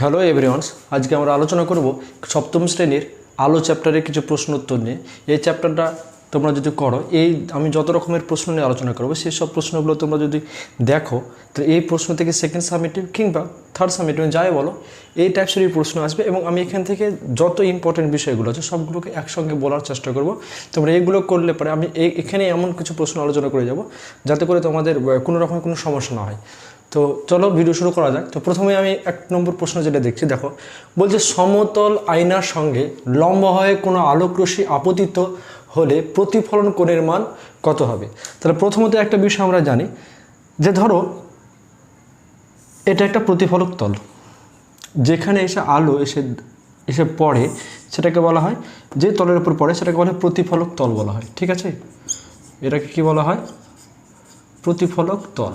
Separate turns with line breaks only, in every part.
Hello everyone's আজকে আমরা আলোচনা করব সপ্তম শ্রেণির আলো চ্যাপ্টারের কিছু প্রশ্ন উত্তর নিয়ে। এই চ্যাপ্টারটা তোমরা যদি করো, এই আমি যত রকমের প্রশ্ন নিয়ে আলোচনা করব, সেই সব প্রশ্নগুলো তোমরা যদি দেখো, তো এই প্রশ্ন থেকে সেকেন্ড সাবমিটিভ কিংবা থার্ড সাবমিটিভ যাই বলো এই টাইপসেরই প্রশ্ন আসবে এবং আমি এখান থেকে যত ইম্পর্টেন্ট বিষয়গুলো আছে সবগুলোকে একসঙ্গে বলার চেষ্টা করব। তোমরা এইগুলো করলে পরে আমি এখানে এমন কিছু প্রশ্ন আলোচনা করে যাব, যাতে করে তোমাদের কোনো রকমের কোনো সমস্যা না হয়। তো চলো ভিডিও শুরু করা যাক। তো প্রথমে আমি এক নম্বর প্রশ্ন যেটা দেখছি, দেখো, বলছে সমতল আয়নার সঙ্গে লম্ব হয়ে কোনো আলোকরশ্মি আপতিত হলে প্রতিফলন কোণের মান কত হবে? তাহলে প্রথমত একটা বিষয় আমরা জানি যে ধরো, এটা একটা প্রতিফলক তল। যেখানে এসে আলো এসে এসে পড়ে, সেটাকে বলা হয়, যে তলের উপর পড়ে, সেটাকে বলা হয় প্রতিফলক তল বলা হয়। ঠিক আছে? এটাকে কি বলা হয়? প্রতিফলক তল।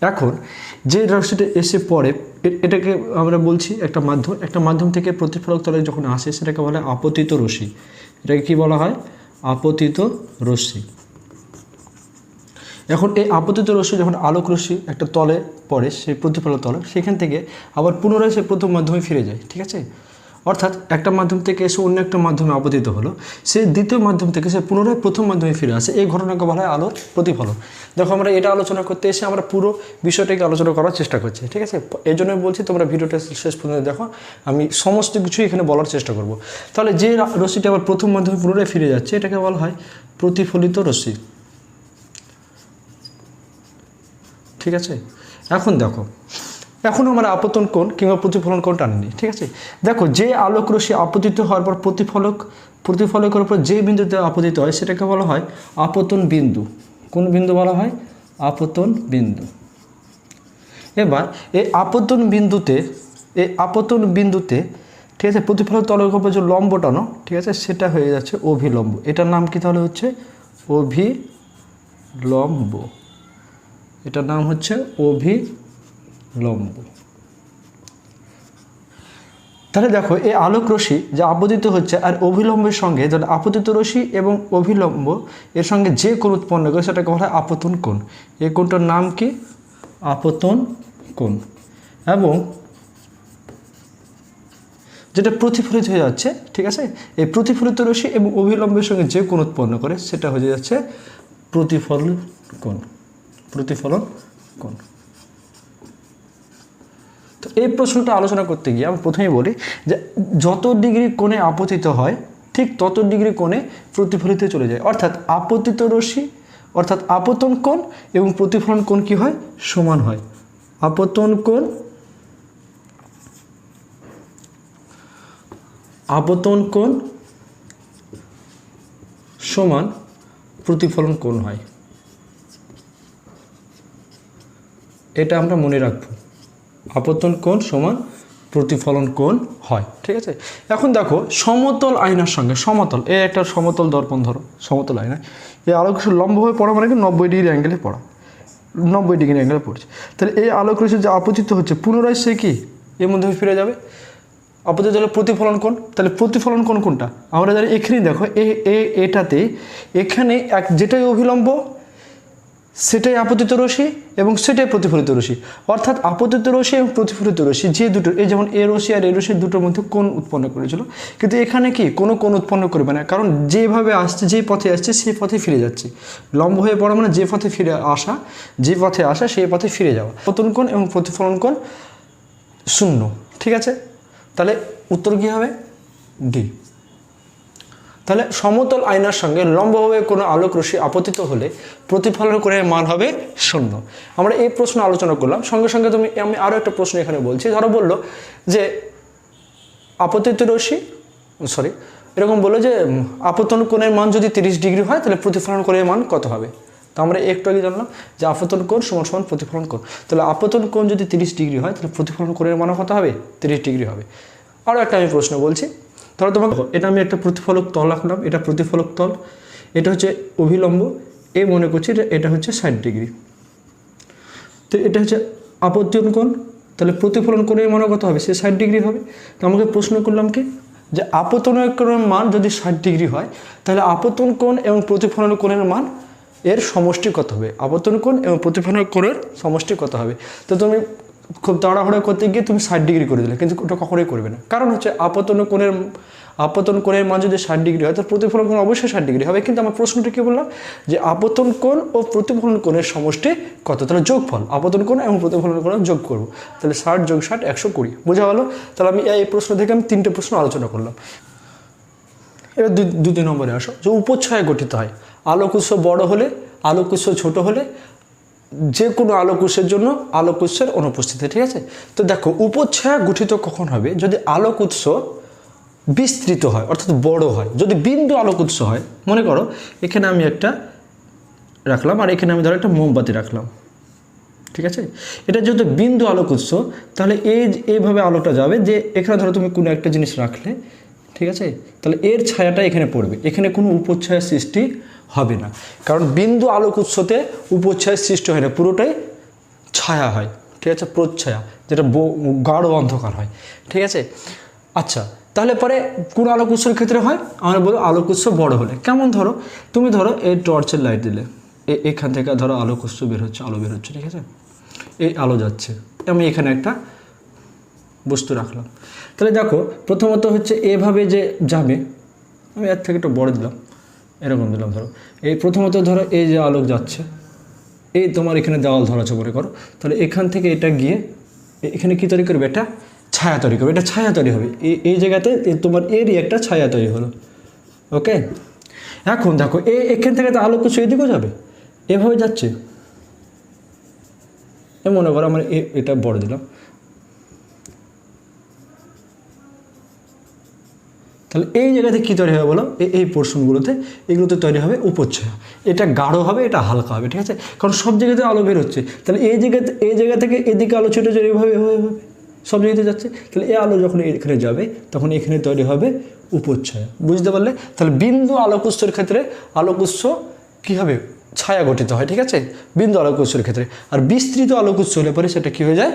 এখন যে রশ্মিটা এসে পড়ে এটাকে আমরা বলছি একটা মাধ্যম। একটা মাধ্যম থেকে প্রতিফলক তলে যখন আসে, সেটাকে বলা আপতিত রশ্মি। এটাকে কি বলা হয়? আপতিত রশ্মি। এখন এই আপতিত রশ্মি যখন আলোক রশ্মি একটা তলে পড়ে, সেই প্রতিফলক তলে, সেখান থেকে আবার পুনরায় সে প্রথম মাধ্যমে ফিরে যায়, ঠিক আছে? অর্থাৎ একটা মাধ্যম থেকে এসে অন্য একটা মাধ্যমে আপতিত হলো, সে দ্বিতীয় মাধ্যম থেকে সে পুনরায় প্রথম মাধ্যমে ফিরে আসে। এই ঘটনাকে বলা হয় আলোর প্রতিফলন। দেখো, আমরা এটা আলোচনা করতে এসে আমরা পুরো বিষয়টাকে আলোচনা করার চেষ্টা করছি, ঠিক আছে? এই জন্য বলছি তোমরা ভিডিওটা শেষ পর্যন্ত দেখো। আমি সমস্ত কিছু এখানে বলার চেষ্টা করব। তাহলে যে রশ্মিটা আবার প্রথম মাধ্যমে পুনরায় ফিরে যাচ্ছে, এটাকে বলা হয় প্রতিফলিত রশ্মি। ঠিক আছে? এখন দেখো এখন আমরা আপতন কোণ কিংবা প্রতিফলন কোণ টানেনি, ঠিক আছে? দেখো, যে আলোক রশ্মি আপতিত হওয়ার পর প্রতিফলক, প্রতিফলকের উপর যে বিন্দুতে আপতিত হয় সেটাকে বলা হয় আপতন বিন্দু। কোন বিন্দু বলা হয়? আপতন বিন্দু। এবার, এই আপতন বিন্দুতে, এই আপতন বিন্দুতে, ঠিক আছে, প্রতিফলক তলের উপর যে লম্ব টানো, ঠিক আছে, সেটা হয়ে যাচ্ছে অভিলম্ব। এটার নাম কি তাহলে হচ্ছে? অভিলম্ব। এটার নাম হচ্ছে অভিলম্ব তাহলে দেখো, এই আলোক রশ্মি যে আপতিত হচ্ছে আর অভিলম্বের সঙ্গে, যেটা আপতিত রশ্মি এবং অভিলম্ব এর সঙ্গে যে কোণ উৎপন্ন করে, সেটাকে বলা হয় আপতন কোণ। এই কোণটার নাম কি? আপতন কোণ। এবং যেটা প্রতিফলিত হয়ে যাচ্ছে, ঠিক আছে? এই প্রতিফলিত রশ্মি এবং অভিলম্বের সঙ্গে যে কোণ উৎপন্ন করে, সেটা হয়ে যাচ্ছে প্রতিফলন কোণ। প্রতিফলন তো এই প্রশ্নটা আলোচনা করতে গিয়ে আমি প্রথমেই বলি যে যত ডিগ্রি কোণে আপতিত হয়, ঠিক তত ডিগ্রি কোণে প্রতিফলিত চলে যায়। অর্থাৎ আপতিত রশ্মি, অর্থাৎ আপতন কোণ এবং প্রতিফলন কোণ কি হয়? সমান হয়। আপতন কোণ আপতন কোণ সমান প্রতিফলন কোণ হয়। এটা আমরা মনে রাখব। আপতন কোণ সমান প্রতিফলন কোণ হয়, ঠিক আছে? এখন দেখো, সমতল আয়নার সঙ্গে, সমতল, এ একটা সমতল দর্পণ ধরো, সমতল আয়না এই আলোক লম্বভাবে পড়া মানে কি নব্বই ডিগ্রি অ্যাঙ্গেলে পড়া, নব্বই ডিগ্রি অ্যাঙ্গেলে পড়ছে। তাহলে এই আলোক রশ্মি যে আপতিত হচ্ছে, পুনরায় সে কি? এর মধ্যে ফিরে যাবে। আপতিত হলে প্রতিফলন কোণ। তাহলে প্রতিফলন কোণ কোনটা? আমরা জানি এখানেই দেখো এ, এটাতে এখানে এক যেটাই অভিলম্ব সেটাই আপতিত রশ্মি এবং সেটাই প্রতিফলিত রশ্মি। অর্থাৎ আপতিত রশ্মি এবং প্রতিফলিত রশ্মি যে দুটো, এই যেমন এ রশ্মি আর এ রশ্মি দুটোর মধ্যে কোন উৎপন্ন করেছিল? কিন্তু এখানে কি কোনো কোন উৎপন্ন করবে না, কারণ যেভাবে আসছে যে পথে আসছে, সেই পথে ফিরে যাচ্ছে। লম্ব হয়ে পড়া মানে যে পথে ফিরে আসা, যে পথে আসা, সেই পথে ফিরে যাওয়া। পতন কোণ এবং প্রতিফলন কোণ শূন্য। ঠিক আছে? তাহলে উত্তর কী হবে? ডি। তাহলে সমতল আয়নার সঙ্গে লম্বভাবে কোনো আলোক রশ্মি আপতিত হলে প্রতিফলন করে মান হবে শূন্য। আমরা এই প্রশ্ন আলোচনা করলাম। সঙ্গে সঙ্গে তুমি, আমি আরও একটা প্রশ্ন এখানে বলছি। ধরো বলল যে আপতিত রশ্মি সরি এরকম বলল যে আপতন কোণের মান যদি তিরিশ ডিগ্রি হয়, তাহলে প্রতিফলন কোণের মান কত হবে? তো আমরা একটু আগে জানলাম যে আপতন কোণ সমান সমান প্রতিফলন কোণ। তাহলে আপতন কোণ যদি তিরিশ ডিগ্রি হয়, তাহলে প্রতিফলন কোণের মান কত হবে? তিরিশ ডিগ্রি হবে। আরও একটা আমি প্রশ্ন বলছি। ধরো তোমাকে এটা আমি একটা প্রতিফলক তল আঁকলাম এটা প্রতিফলক তল, এটা হচ্ছে অভিলম্ব এ মনে করছি এটা হচ্ছে ষাট ডিগ্রি। তো এটা হচ্ছে আপত্তিয়ন কোণ, তাহলে প্রতিফলন কোণের মান কত হবে? সে ষাট ডিগ্রি হবে। তো আমাকে প্রশ্ন করলাম কি? যে আপতন কোণের মান যদি ষাট ডিগ্রি হয়, তাহলে আপতন কোণ এবং প্রতিফলন কোণের মান এর সমষ্টি কত হবে? আপতন কোণ এবং প্রতিফলন কোণের সমষ্টি কত হবে? তো তুমি খুব তাড়াহুড়ো করতে গিয়ে তুমি ষাট ডিগ্রি করে দিলে, কিন্তু ওটা কখনোই করবে না। কারণ হচ্ছে আপতন কোণের আপতন কোণের মান যদি ষাট ডিগ্রি হয় তো প্রতিফলন কোণ অবশ্যই ষাট ডিগ্রি হবে। কিন্তু আমার প্রশ্নটা কী বললাম? যে আপতন কোণ ও প্রতিফলন কোণের সমষ্টি কত? তাহলে যোগফল, আপতন কোণ এবং প্রতিফলন কোণ যোগ করব। তাহলে ষাট যোগ ষাট, একশো কুড়ি। বোঝা গেলো? তাহলে আমি এই প্রশ্ন থেকে আমি তিনটে প্রশ্ন আলোচনা করলাম। এবার দুই দ্বিতীয় নম্বরে আসো। যে উপচ্ছায়া গঠিত হয়। আলোক উৎস বড় হলে, আলোক উৎস ছোট হলে যে কোনো আলোক উৎসের জন্য আলোক উৎসের অনুপস্থিতি, ঠিক আছে? তো দেখো, উপচ্ছায়া গঠিত কখন হবে? যদি আলোক উৎস বিস্তৃত হয়, অর্থাৎ বড় হয়, যদি বিন্দু আলোক উৎস হয়, মনে করো, এখানে আমি একটা রাখলাম, আর এখানে আমি ধরো একটা মোমবাতি রাখলাম, ঠিক আছে? এটা যেহেতু বিন্দু আলোক উৎস, তাহলে এই এইভাবে আলোটা যাবে যে, এখানে ধরো তুমি কোনো একটা জিনিস রাখলে ঠিক আছে? তাহলে এর ছায়াটা এখানে পড়বে। এখানে কোনো উপচ্ছায়া সৃষ্টি হবে না। কারণ বিন্দু আলোক উৎসতে উপচ্ছায়া সৃষ্টি হয় না, পুরোটাই ছায়া হয়। ঠিক আছে? প্রচ্ছায়া, যেটা গাঢ় অন্ধকার হয়। ঠিক আছে? আচ্ছা তাহলে পরে কোন আলোক উৎসের ক্ষেত্রে হয়? আমরা বলব আলোক উৎস বড় হলে। কেমন ধরো? তুমি ধরো এই টর্চের লাইট দিলে। এখান থেকে ধরো আলোক উৎস বের হচ্ছে, আলো বের হচ্ছে, ঠিক আছে? এই আলো যাচ্ছে। আমি এখানে একটা বস্তু রাখলাম। তাহলে দেখো, প্রথমত হচ্ছে এভাবে যে যাবে, আমি এর থেকে একটু বড় দিলাম, এরকম দিলাম ধরো। এই প্রথমত ধরো এই যে আলোক যাচ্ছে, এই তোমার এখানে দেওয়াল ধরা আছে মনে করো। তাহলে এখান থেকে এটা গিয়ে এখানে কী তৈরি করবে? এটা ছায়া তৈরি করবে, এটা ছায়া তৈরি হবে। এই এই জায়গাতে তোমার এরই একটা ছায়া তৈরি হলো। ওকে? এখন দেখো, এ এখান থেকে তো আলোক কিছু এদিকেও যাবে, এভাবে যাচ্ছে। এ মনে করো, আমার এটা বড় দিলাম। তাহলে এই জায়গাতে কী তৈরি হবে বলো? এই পোর্শনগুলোতে এগুলোতে তৈরি হবে উপচ্ছায়া এটা গাঢ় হবে, এটা হালকা হবে, ঠিক আছে? কারণ সব জায়গাতে আলো বের হচ্ছে। তাহলে এই জায়গাতে, এই জায়গা থেকে এদিকে আলো ছোটো চলে এভাবে এভাবে সব জায়গাতে যাচ্ছে। তাহলে এই আলো যখন এখানে যাবে, তখন এখানে তৈরি হবে উপচ্ছায়া বুঝতে পারলে? তাহলে বিন্দু আলোক উৎসের ক্ষেত্রে আলোক উৎস কী হবে ছায়া গঠিত হয়, ঠিক আছে? বিন্দু আলোক উৎসের ক্ষেত্রে। আর বিস্তৃত আলোক উৎস হলে পরে সেটা কী হয়ে যায়?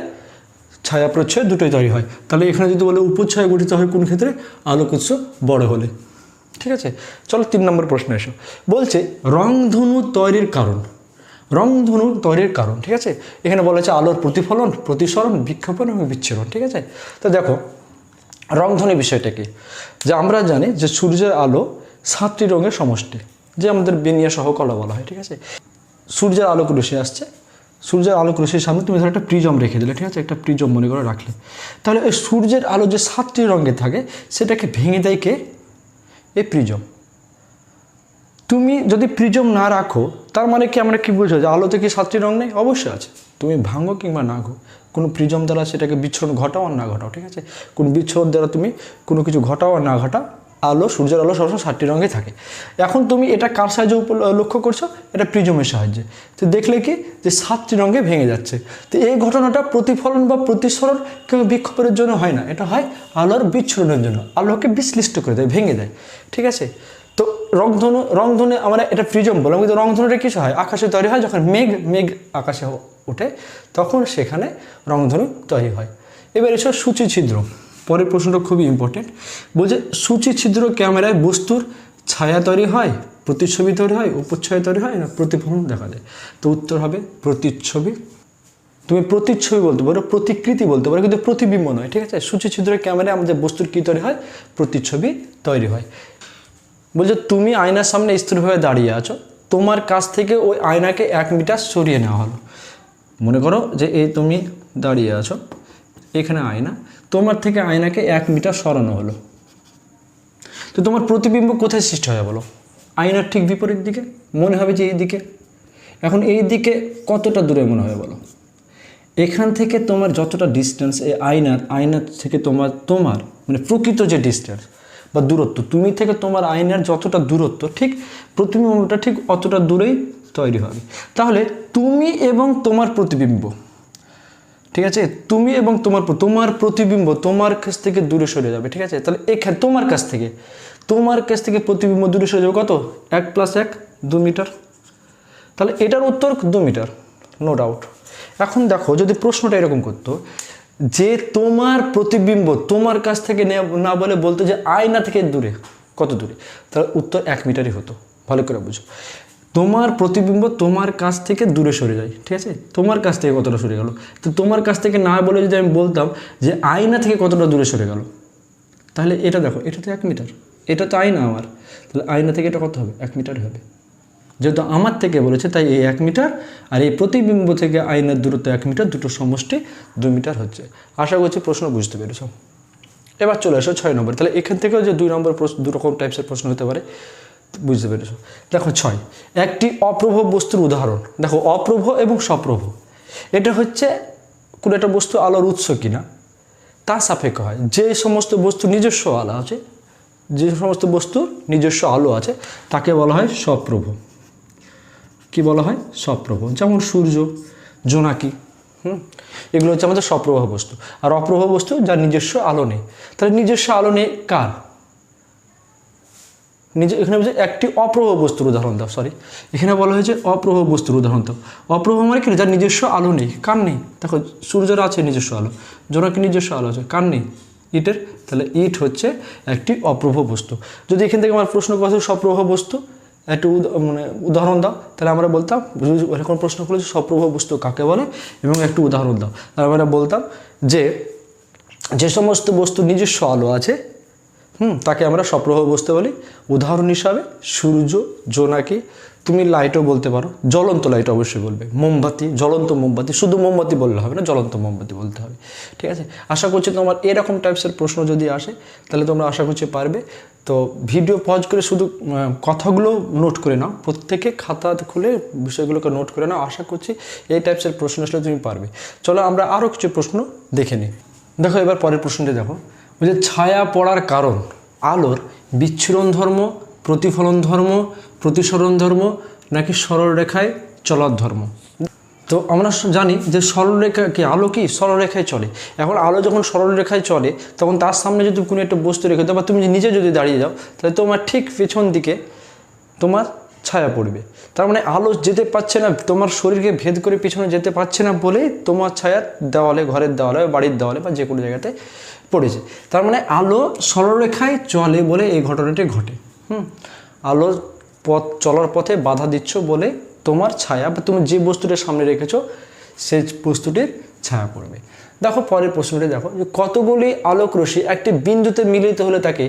ছায়া প্রচ্ছয় দুটোই তৈরি হয়। তাহলে এখানে যদি বলে উপচ্ছায়া গঠিত হয়, কোন ক্ষেত্রে? আলোক উৎস বড় হলে। ঠিক আছে? চলো তিন নম্বর প্রশ্নে এসো। বলছে, রংধনু তৈরির কারণ। রংধনু তৈরির কারণ, ঠিক আছে? এখানে বলা হচ্ছে আলোর প্রতিফলন, প্রতিসরণ, বিক্ষেপণ এবং বিচ্ছুরণ, ঠিক আছে? তো দেখো, রংধনু বিষয়টা কি? যে আমরা জানি যে সূর্যের আলো সাতটি রঙের সমষ্টি, যে আমাদের বেনিয়া সহকলা বলা হয়, ঠিক আছে? সূর্যের আলোক রশ্মি আসছে সূর্যের আলোক রশ্মির সামনে তুমি ধরো একটা প্রিজম রেখে দিলে, ঠিক আছে? একটা প্রিজম মনে করে রাখলে। তাহলে ওই সূর্যের আলো যে সাতটি রঙে থাকে, সেটাকে ভেঙে দেয় কে? এই প্রিজম। তুমি যদি প্রিজম না রাখো, তার মানে কি আমরা কি বুঝো যে আলোতে কি সাতটি রং নেই? অবশ্যই আছে। তুমি ভাঙো কিংবা না ঘো, কোনো প্রিজম দ্বারা সেটাকে বিচ্ছরণ ঘটাও আর না ঘটাও, ঠিক আছে? কোন বিচ্ছরণ দ্বারা তুমি কোনো কিছু ঘটাও আর না ঘটাও আলো, সূর্যের আলো সবসময় সাতটি রঙে থাকে। এখন তুমি এটা কার সাহায্যে লক্ষ্য করছ? এটা প্রিজমের সাহায্যে। তো দেখলে কি? যে সাতটি রঙে ভেঙে যাচ্ছে। তো এই ঘটনাটা প্রতিফলন বা প্রতিসরণ কিংবা বিক্ষোভের জন্য হয় না। এটা হয় আলোর বিচ্ছুরণের জন্য। আলোকে বিশ্লিষ্ট করে দেয়, ভেঙে দেয়। ঠিক আছে? তো রংধনু রংধনু আমরা এটা প্রিজম বললাম, কিন্তু রংধনুটা কিছু হয়? আকাশে তৈরি হয়, যখন মেঘ মেঘ আকাশে ওঠে, তখন সেখানে রংধনু তৈরি হয়। এবার এসব সূচি ছিদ্র। পরের প্রশ্নটা খুবই ইম্পর্টেন্ট বলছে, সূচি ছিদ্র ক্যামেরায় বস্তুর ছায়া তৈরি হয়, প্রতিচ্ছবি তৈরি হয়, উপচ্ছবি তৈরি হয় না প্রতিফলন দেখা যায় তো উত্তর হবে প্রতিচ্ছবি। তুমি প্রতিচ্ছবি বলতে পারো, প্রতিকৃতি বলতে পারো, কিন্তু প্রতিবিম্ব নয়, ঠিক আছে? সূচি ছিদ্র ক্যামেরায় আমাদের বস্তুর কী তৈরি হয়? প্রতিচ্ছবি তৈরি হয়। বলছে, তুমি আয়নার সামনে স্থিরভাবে দাঁড়িয়ে আছো, তোমার কাছ থেকে ওই আয়নাকে এক মিটার সরিয়ে নেওয়া হলো। মনে করো যে এই তুমি দাঁড়িয়ে আছো এখানে আয়না। তোমার থেকে আয়নাকে এক মিটার সরানো হলো। তো তোমার প্রতিবিম্ব কোথায় সৃষ্টি হয় বলো? আয়নার ঠিক বিপরীত দিকে? মনে হবে যে এই দিকে। এখন এই দিকে কতটা দূরে মনে হবে বলো? এখান থেকে তোমার যতটা ডিস্টেন্স এই আয়নার আয়নার থেকে তোমার তোমার মানে প্রকৃত যে ডিস্টেন্স বা দূরত্ব, তুমি থেকে তোমার আয়নার যতটা দূরত্ব, ঠিক প্রতিবিম্বটা ঠিক অতটা দূরেই তৈরি হবে। তাহলে তুমি এবং তোমার প্রতিবিম্ব ঠিক আছে? তুমি এবং তোমার তোমার প্রতিবিম্ব তোমার কাছ থেকে দূরে সরে যাবে, ঠিক আছে? তাহলে এখানে তোমার কাছ থেকে, তোমার কাছ থেকে প্রতিবিম্ব দূরে সরে যাবে কত? এক প্লাস এক, দু মিটার। তাহলে এটার উত্তর দু মিটার নো ডাউট এখন দেখো, যদি প্রশ্নটা এরকম করতো, যে তোমার প্রতিবিম্ব তোমার কাছ থেকে নে- বলে বলতো যে আয়না থেকে দূরে, কত দূরে? তাহলে উত্তর এক মিটারই হতো, ভালো করে বুঝো। তোমার প্রতিবিম্ব তোমার কাছ থেকে দূরে সরে যায়, ঠিক আছে? তোমার কাছ থেকে কতটা সরে গেল? তো তোমার কাছ থেকে না বলে যদি আমি বলতাম যে আয়না থেকে কতটা দূরে সরে গেল? তাহলে এটা দেখো, এটা তো এক মিটার, এটা তো আয়না আমার। তাহলে আয়না থেকে এটা কত হবে? এক মিটার হবে। যেহেতু আমার থেকে বলেছে, তাই এই এক মিটার, আর এই প্রতিবিম্ব থেকে আয়নার দূরত্ব এক মিটার, দুটো সমষ্টি দু মিটার হচ্ছে। আশা করছি প্রশ্ন বুঝতে পেরেছ। এবার চলে আসো ছয় নম্বর। তাহলে এখান থেকেও যে দুই নম্বর প্রশ্ন দু রকম টাইপসের প্রশ্ন হতে পারে। বুঝতে পেরেছ? দেখো ছয়, একটি অপ্রভ বস্তুর উদাহরণ। দেখো, অপ্রভ এবং সপ্রভ। এটা হচ্ছে কোনো একটা বস্তু আলোর উৎস কিনা তার সাপেক্ষ হয়। যে সমস্ত বস্তু নিজস্ব আলো আছে, যে সমস্ত বস্তুর নিজস্ব আলো আছে, তাকে বলা হয় সপ্রভ। কি বলা হয়? সপ্রভ। যেমন সূর্য, জোনাকি, হুম, এগুলো হচ্ছে আমাদের সপ্রভ বস্তু। আর অপ্রভ বস্তু যার নিজস্ব আলো নেই। তাহলে নিজস্ব আলো নেই কার? নিজে, এখানে বলছে একটি অপ্রভ বস্তুর উদাহরণ দাও সরি এখানে বলা হয়েছে অপ্রভ বস্তুর উদাহরণ দাও। অপ্রভ মানে কি? যার নিজস্ব আলো নেই কার নেই। দেখো, সূর্যের আছে নিজস্ব আলো জোনাকি নিজস্ব আলো আছে কার নেই। ইটের, তাহলে ইট হচ্ছে একটি অপ্রভ বস্তু। যদি এখান থেকে আমার প্রশ্ন করা সপ্রভ বস্তু, একটু মানে উদাহরণ দাও। তাহলে আমরা বলতাম এরকম প্রশ্ন করলে সপ্রভ বস্তু কাকে বলে? এবং একটু উদাহরণ দাও। তাহলে আমরা বলতাম যে যে সমস্ত বস্তু নিজস্ব আলো আছে হুম, তাকে আমরা সপ্রভ বসতে বলি। উদাহরণ হিসাবে, সূর্য, জোনাকি, তুমি লাইটও বলতে পারো, জ্বলন্ত লাইট অবশ্যই বলবে। মোমবাতি, জ্বলন্ত মোমবাতি, শুধু মোমবাতি বললে হবে না, জ্বলন্ত মোমবাতি বলতে হবে। ঠিক আছে? আশা করছি তোমার এরকম টাইপসের প্রশ্ন যদি আসে, তাহলে তোমরা আশা করছি পারবে। তো ভিডিও পজ করে শুধু কথাগুলো নোট করে নাও। প্রত্যেকে খাতা খুলে বিষয়গুলোকে নোট করে নাও। আশা করছি এই টাইপসের প্রশ্ন আসলে তুমি পারবে। চলো আমরা আরও কিছু প্রশ্ন দেখে নিই। দেখো, এবার পরের প্রশ্নটি দেখো। যে ছায়া পড়ার কারণ, আলোর বিচ্ছুরণ ধর্ম, প্রতিফলন ধর্ম, প্রতিসরণ ধর্ম, নাকি সরলরেখায় চলার ধর্ম। তো আমরা জানি যে সরলরেখা কি, আলো কি? সরলরেখায় চলে। এখন আলো যখন সরলরেখায় চলে, তখন তার সামনে যদি কোনো একটা বস্তু রেখে দাও, বা তুমি নিজে যদি দাঁড়িয়ে যাও, তাহলে তোমার ঠিক পেছন দিকে তোমার ছায়া পড়বে। তার মানে আলো যেতে পারছে না, তোমার শরীরকে ভেদ করে পিছনে যেতে পারছে না বলেই তোমার ছায়া দেওয়ালে, ঘরের দেওয়ালে, বাড়ির দেওয়ালে বা যে কোনো জায়গাতে পড়েছে। তার মানে আলো সরলরেখায় চলে বলে এই ঘটনাটি ঘটে। হুম? আলো পথ, চলার পথে বাধা দিচ্ছ বলে তোমার ছায়া বা তুমি যে বস্তুটা সামনে রেখেছো সেই বস্তুটির ছায়া পড়বে। দেখো পরের প্রশ্নটি দেখো যে কতগুলি আলোক রশ্মি একটি বিন্দুতে মিলিত হলে তাকে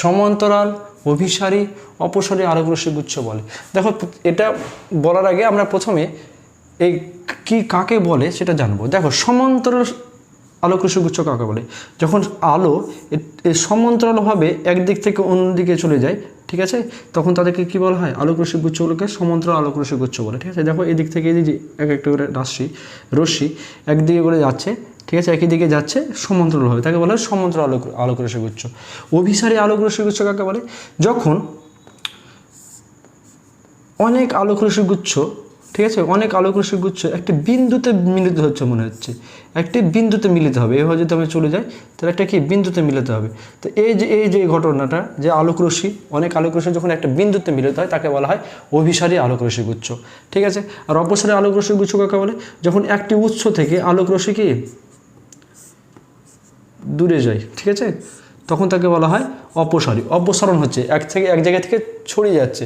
সমান্তরাল অভিসারী, অপসারী রশ্মি গুচ্ছ বলে। দেখো, এটা বলার আগে আমরা প্রথমে এই কি কাকে বলে সেটা জানব। দেখো, সমান্তরাল আলোক গুচ্ছ কাকে বলে? যখন আলো সমান্তরালভাবে একদিক থেকে অন্যদিকে চলে যায়, ঠিক আছে? তখন তাদেরকে কি বলা হয়? আলোক রশ্মি গুচ্ছগুলোকে সমান্তরাল আলোক গুচ্ছ বলে, ঠিক আছে? দেখো, এদিক থেকে এই যে এক একটা করে রাশি, রশ্মি একদিকে করে যাচ্ছে ঠিক আছে, একই দিকে যাচ্ছে সমান্তরালভাবে তাকে বলা হয় সমান্তরাল আলোক আলোক রশ্মি গুচ্ছ। অভিসারী আলোক রশ্মি গুচ্ছ কাকে বলে? যখন অনেক আলোক রশ্মি গুচ্ছ, ঠিক আছে, অনেক আলোক রশ্মি গুচ্ছ, একটি বিন্দুতে মিলিত হচ্ছে মনে হচ্ছে। একটি বিন্দুতে মিলিত হবে। এভাবে যদি আমি চলে যাই, তাহলে একটা কি? বিন্দুতে মিলিত হবে। তো এই যে এই যে ঘটনাটা, যে আলোক রশ্মি, অনেক আলোক রশ্মি যখন একটা বিন্দুতে মিলিত হয়, তাকে বলা হয় অভিসারী আলোক রশ্মি গুচ্ছ। ঠিক আছে? আর অপসারী আলোক রশ্মি গুচ্ছ কাকে বলে? যখন একটি উৎস থেকে আলোক রশ্মি কি? দূরে যায় ঠিক আছে? তখন তাকে বলা হয় অপসারী। অপসারণ হচ্ছে, এক থেকে, এক জায়গা থেকে ছড়িয়ে যাচ্ছে।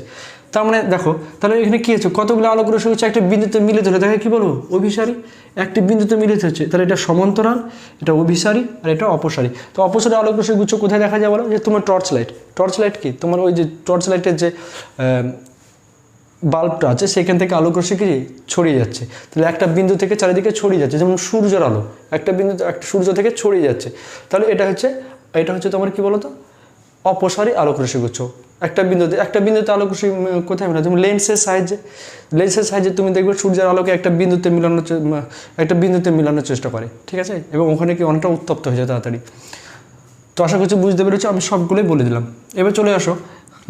তার মানে দেখো, তাহলে এখানে কী হচ্ছে? কতগুলো আলোক রশ্মি হচ্ছে একটা বিন্দুতে মিলিত হলে, তাকে কী বলব? অভিসারী। একটি বিন্দুতে মিলিত হচ্ছে, তাহলে এটা সমান্তরাল, এটা অভিসারী আর এটা অপসারী। তো অপসারী আলোক রশ্মি গুচ্ছ কোথায় দেখা যায় বলো? যে তোমার টর্চ লাইট টর্চ লাইট কি? তোমার ওই যে টর্চ লাইটের যে বাল্বটা আছে সেখান থেকে আলোক রশ্মি কি ছড়িয়ে যাচ্ছে। তাহলে একটা বিন্দু থেকে চারিদিকে ছড়িয়ে যাচ্ছে, যেমন সূর্যের আলো। একটা বিন্দু, একটা সূর্য থেকে ছড়িয়ে যাচ্ছে। তাহলে এটা হচ্ছে এটা হচ্ছে তোমার কি বলতো? অপসারী আলোক রশ্মি গুচ্ছ একটা বিন্দুতে একটা বিন্দুতে আলোক রশ্মি কোথায় মেলায় যেমন লেন্সের সাহায্যে। লেন্সের সাহায্যে তুমি দেখবে সূর্যের আলোকে একটা বিন্দুতে মিলানোর একটা বিন্দুতে মিলানোর চেষ্টা করে, ঠিক আছে? এবং ওখানে কি অনেকটা উত্তপ্ত হয়ে যায় তাড়াতাড়ি। তো আশা করছি বুঝতে পেরেছ, আমি সবগুলোই বলে দিলাম। এবার চলে আসো।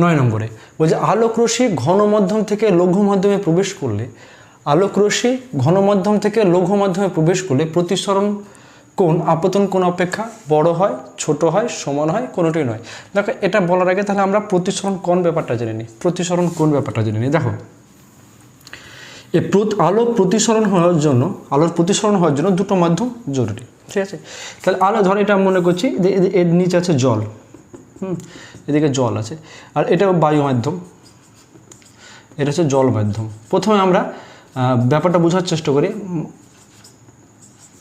নয় নম্বরে, বলছে আলোক রশ্মি ঘন মাধ্যম থেকে লঘু মাধ্যমে প্রবেশ করলে, আলোক রশ্মি ঘন মাধ্যম থেকে লঘু মাধ্যমে প্রবেশ করলে প্রতিসরণ কোন আপতন কোন অপেক্ষা বড় হয়, ছোট হয়, সমান হয়, কোনোটাই নয়। দেখো, এটা বলার আগে তাহলে আমরা প্রতিসরণ কোন ব্যাপারটা জেনে নিই। প্রতিসরণ কোন ব্যাপারটা জেনে নিই। দেখো, এ আলো প্রতিসরণ হওয়ার জন্য, আলোর প্রতিসরণ হওয়ার জন্য দুটো মাধ্যম জরুরি। ঠিক আছে? তাহলে আলো, ধর এটা মনে করছি এর নিচে আছে জল। হুম? এদিকে জল আছে। আর এটা বায়ু মাধ্যম। এটা হচ্ছে জল মাধ্যম। প্রথমে আমরা ব্যাপারটা বোঝার চেষ্টা করি।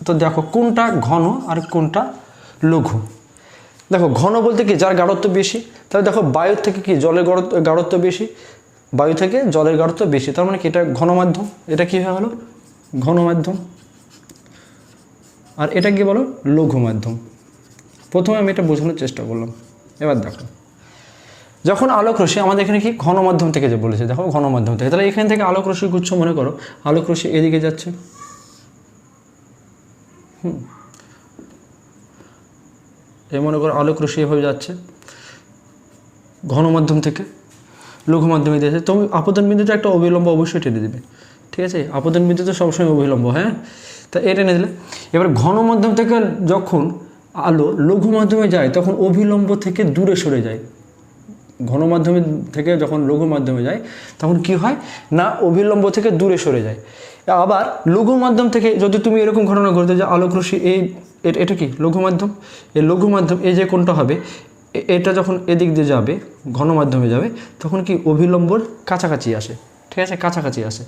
তো দেখো, কোনটা ঘন আর কোনটা লঘু? দেখো, ঘন বলতে কি, যার গাঢ়ত্ব বেশি, তাহলে দেখো, বায়ুর থেকে কি জলের গাঢ়ত্ব গাঢ়ত্ব বেশি? বায়ু থেকে জলের গাঢ়ত্ব বেশি। তার মানে কি, এটা ঘন মাধ্যম। এটা কী হয়ে হলো ঘন মাধ্যম। আর এটা কি বলো? লঘু মাধ্যম। প্রথমে আমি এটা বোঝানোর চেষ্টা করলাম। এবার দেখো। যখন আলোক রশ্মি, আমাদের এখানে কি? ঘন মাধ্যম থেকে যে বলেছে, দেখো ঘন মাধ্যম থেকে। তাহলে এখান থেকে আলোক রশ্মি গুচ্ছ মনে করো। আলোক রশ্মি এদিকে যাচ্ছে। হুম। এই মনে করো আলোক রশ্মি এভাবে যাচ্ছে। ঘন মাধ্যম থেকে লঘু মাধ্যমে দিয়েছে। তুমি আপতন বিন্দুতে একটা অবিলম্ব অবশ্যই টেনে দেবে। ঠিক আছে? আপতন বিন্দুতে সবসময় অবিলম্ব হ্যাঁ? তা এটা টেনে দিলে। এবার ঘন মাধ্যম থেকে যখন আলো লঘু মাধ্যমে যায়, তখন অবিলম্ব থেকে দূরে সরে যায়। ঘন মাধ্যমে থেকে যখন লঘু মাধ্যমে যায়, তখন কি হয়? না অভিলম্ব থেকে দূরে সরে যায়। আবার লঘু মাধ্যম থেকে যদি তুমি এরকম ঘটনা ঘটতে যে আলোক রশ্মি, এই এটা কি? লঘু মাধ্যম? এই লঘু মাধ্যম, এই যে কোনটা হবে এটা যখন এদিক দিয়ে যাবে ঘন মাধ্যমে যাবে, তখন কি অভিলম্বর কাছাকাছি আসে? ঠিক আছে, কাছাকাছি আসে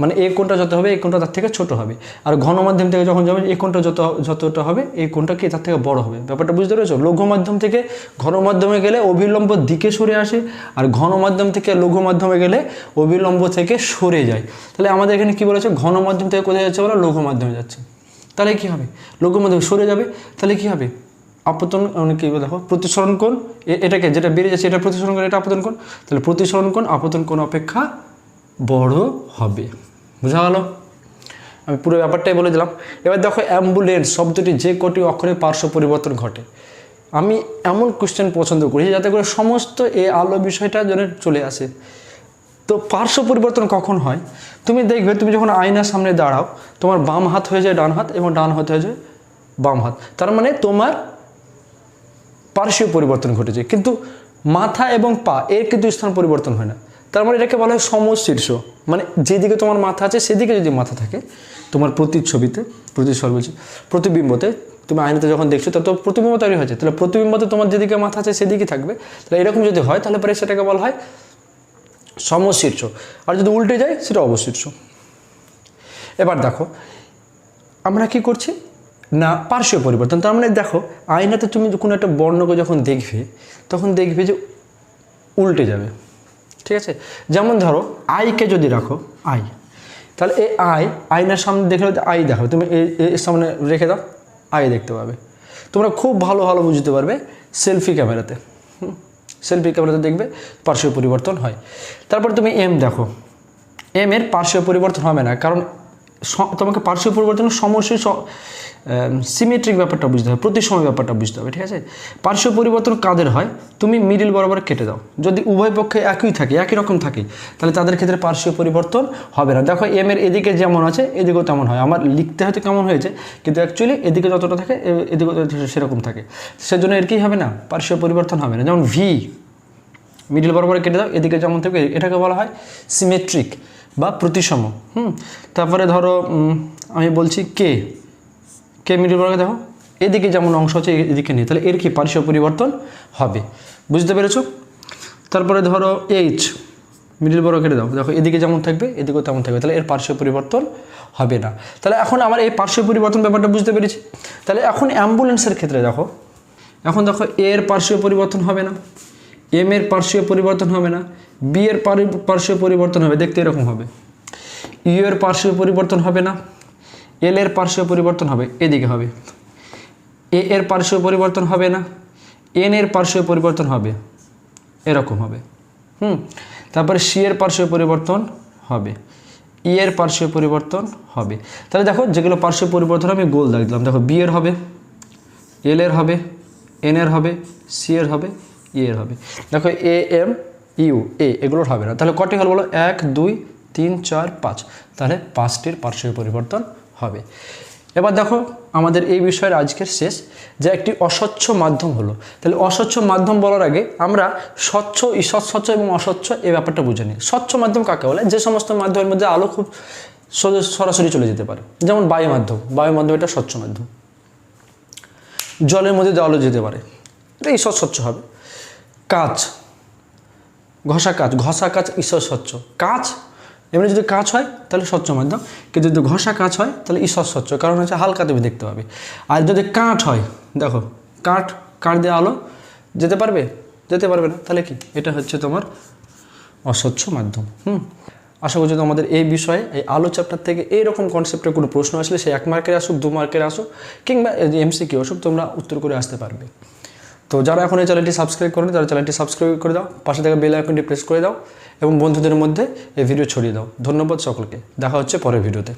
মানে এই কোণটা যত হবে, এই কোণটা তার থেকে ছোট হবে। আর ঘন মাধ্যম থেকে যখন যাবে, এই কোণটা যত, যতটা হবে, এই কোণটা কি, তার থেকে বড় হবে। ব্যাপারটা বুঝতে পেরেছ? লঘু মাধ্যম থেকে ঘন মাধ্যমে গেলে অবিলম্ব দিকে সরে আসে, আর ঘন মাধ্যম থেকে লঘু মাধ্যমে গেলে অবিলম্ব থেকে সরে যায়। তাহলে আমাদের এখানে কি বলেছে? ঘন মাধ্যম থেকে কোথায় যাচ্ছে বলো? লঘু মাধ্যমে যাচ্ছে। তাহলে কি হবে? লঘু মাধ্যমে সরে যাবে, তাহলে কি হবে? আপতন মানে কি দেখো, প্রতিসরণ কোণ এটাকে যেটা বেড়ে যাচ্ছে, এটা প্রতিসরণ কোণ, এটা আপতন কোণ। তাহলে প্রতিসরণ কোণ, আপতন কোণ অপেক্ষা বড় হবে। বোঝা গেল? আমি পুরো ব্যাপারটাই বলে দিলাম। এবার দেখো, অ্যাম্বুলেন্স শব্দটি যে কটি অক্ষরে পার্শ্ব পরিবর্তন ঘটে। আমি এমন কোশ্চেন পছন্দ করি যাতে করে সমস্ত এই আলো বিষয়টা যেন চলে আসে। তো পার্শ্ব পরিবর্তন কখন হয়? তুমি দেখবে, তুমি যখন আয়নার সামনে দাঁড়াও, তোমার বাম হাত হয়ে যায় ডান হাত এবং ডান হাত হয়ে যায় বাম হাত। তার মানে তোমার পার্শ্বীয় পরিবর্তন ঘটেছে। কিন্তু মাথা এবং পা, এর কিন্তু স্থান পরিবর্তন হয় না। তার মানে এটাকে বলা হয় সমশীর্ষ। মানে যেদিকে তোমার মাথা আছে, সেদিকে যদি মাথা থাকে, তোমার প্রতিচ্ছবিতে প্রতিচ্ছবি বলছি প্রতিবিম্বতে, তুমি আয়নাতে যখন দেখছ তত প্রতিবিম্ব তৈরি হয়েছে। তাহলে প্রতিবিম্বতে তোমার যেদিকে মাথা আছে সেদিকে থাকবে। তাহলে এরকম যদি হয়, তাহলে পরে সেটাকে বলা হয় সমশীর্ষ। আর যদি উল্টে যায়, সেটা অবশীর্ষ। এবার দেখো, আমরা কি করছি? না, পার্শ্বীয় পরিবর্তন। তার মানে দেখো, আয়নাতে তুমি কোনো একটা বর্ণকে যখন দেখবে, তখন দেখবে যে উল্টে যাবে। ঠিক আছে? যেমন ধরো আইকে যদি রাখো আই তাহলে এ আই আয়নার সামনে দেখলে আই দেখো। তুমি এর সামনে রেখে দাও আই দেখতে পাবে। তোমরা খুব ভালো ভালো বুঝতে পারবে সেলফি ক্যামেরাতে। সেলফি ক্যামেরাতে দেখবে পার্শ্ব পরিবর্তন হয়। তারপর তুমি এম দেখো। এম এর পার্শ্বীয় পরিবর্তন হবে না, কারণ তোমাকে পার্শ্ব পরিবর্তনের সমস্যা সিমেট্রিক ব্যাপারটা বুঝতে হবে প্রতি সময় ব্যাপারটা বুঝতে হবে, ঠিক আছে? পার্শ্ব পরিবর্তন কাদের হয়? তুমি মিডিল বরাবর কেটে দাও। যদি উভয় পক্ষে একই থাকে, একই রকম থাকে, তাহলে তাদের ক্ষেত্রে পার্শ্বীয় পরিবর্তন হবে না। দেখো এম এর এদিকে যেমন আছে, এদিকেও তেমন হয়। আমার লিখতে হয়তো কেমন হয়েছে, কিন্তু অ্যাকচুয়ালি এদিকে যতটা থাকে, এ- এদিকেও সেরকম থাকে। সেজন্য এর কি হবে না? পার্শ্বীয় পরিবর্তন হবে না। যেমন ভি মিডিল বরাবর কেটে দাও, এদিকে যেমন থাকবে এটাকে বলা হয় সিমেট্রিক বা প্রতিসম, হুম? তারপরে ধরো আমি বলছি কে কে মিডিল বরাবর দেখো, এদিকে যেমন অংশ আছে, এদিকে নেই, তাহলে এর কি পার্শ্ব পরিবর্তন হবে? বুঝতে পেরেছ? তারপরে ধরো এইচ মিডিল বড় কেটে দাও, দেখো এদিকে যেমন থাকবে, এদিকেও তেমন থাকবে, তাহলে এর পার্শ্ব পরিবর্তন হবে না। তাহলে এখন আমার এই পার্শ্ব পরিবর্তন ব্যাপারটা বুঝতে পেরেছি। তাহলে এখন অ্যাম্বুলেন্সের ক্ষেত্রে দেখো, এখন দেখো এর পার্শ্ব পরিবর্তন হবে না। এম এর পার্শ্বীয় পরিবর্তন হবে না বি এর পারি- পার্শ্বীয় পরিবর্তন হবে, দেখতে এরকম হবে। ইউ এর পার্শ্বীয় পরিবর্তন হবে না এল এর পার্শ্বীয় পরিবর্তন হবে, এদিকে হবে। এ এর পার্শ্বীয় পরিবর্তন হবে না এন এর পার্শ্বীয় পরিবর্তন হবে, এরকম হবে। হুম, তারপরে সি এর পার্শ্বীয় পরিবর্তন হবে ই এর পার্শ্বীয় পরিবর্তন হবে। তাহলে দেখো, যেগুলো পার্শ্বীয় পরিবর্তন আমি গোল দাগ দিলাম। দেখো বি এর হবে এল এর হবে এন এর হবে সি এর হবে ই এর হবে। দেখো, এ, এম, ইউ, এ, এগুলোর হবে না। তাহলে কটি হল বলো? এক, দুই, তিন, চার, পাঁচ। তাহলে পাঁচটির পার্শ্বীয় পরিবর্তন হবে। এবার দেখো, আমাদের এই বিষয়ের আজকের শেষ, যে একটি অস্বচ্ছ মাধ্যম হলো। তাহলে অস্বচ্ছ মাধ্যম বলার আগে আমরা স্বচ্ছ স্বচ্ছ এবং অস্বচ্ছ এই ব্যাপারটা বুঝে নিই। স্বচ্ছ মাধ্যম কাকে বলে? যে সমস্ত মাধ্যমের মধ্যে আলো খুব সরাসরি চলে যেতে পারে। যেমন বায়ু মাধ্যম বায়ু মাধ্যম এটা স্বচ্ছ মাধ্যম। জলের মধ্যে দিয়ে আলো যেতে পারে। এটা ঈশ্বর স্বচ্ছ হবে। কাঁচ। ঘষা কাচ ঘষা কাচ ঈশ্বর স্বচ্ছ। কাচ, এমনি যদি কাচ হয়, তাহলে স্বচ্ছ মাধ্যম। কিন্তু যদি ঘষা কাচ হয়, তাহলে ঈশ্বর স্বচ্ছ। কারণ হচ্ছে হালকা তুমি দেখতে পাবে। আর যদি কাঠ হয়, দেখো কাঠ কাঠ দিয়ে আলো, যেতে পারবে? যেতে পারবে না, তাহলে কি? এটা হচ্ছে তোমার অস্বচ্ছ মাধ্যম। হুম? আশা করছি তোমাদের এই বিষয়ে, এই আলো চ্যাপ্টার থেকে এইরকম কনসেপ্টের কোনো প্রশ্ন আসলে, সে এক মার্কের আসুক, দু মার্কের আসুক, কিংবা এমসি কিউ আসুক, তোমরা উত্তর করে আসতে পারবে। তো যারা এখন এই চ্যানেলটি সাবস্ক্রাইব করেন, তারা চ্যানেলটি সাবস্ক্রাইব করে দাও, পাশে থাকা বেল আইকনটি প্রেস করে দাও এবং বন্ধুদের মধ্যে এই ভিডিও ছড়িয়ে দাও। ধন্যবাদ সকলকে। দেখা হচ্ছে পরের ভিডিওতে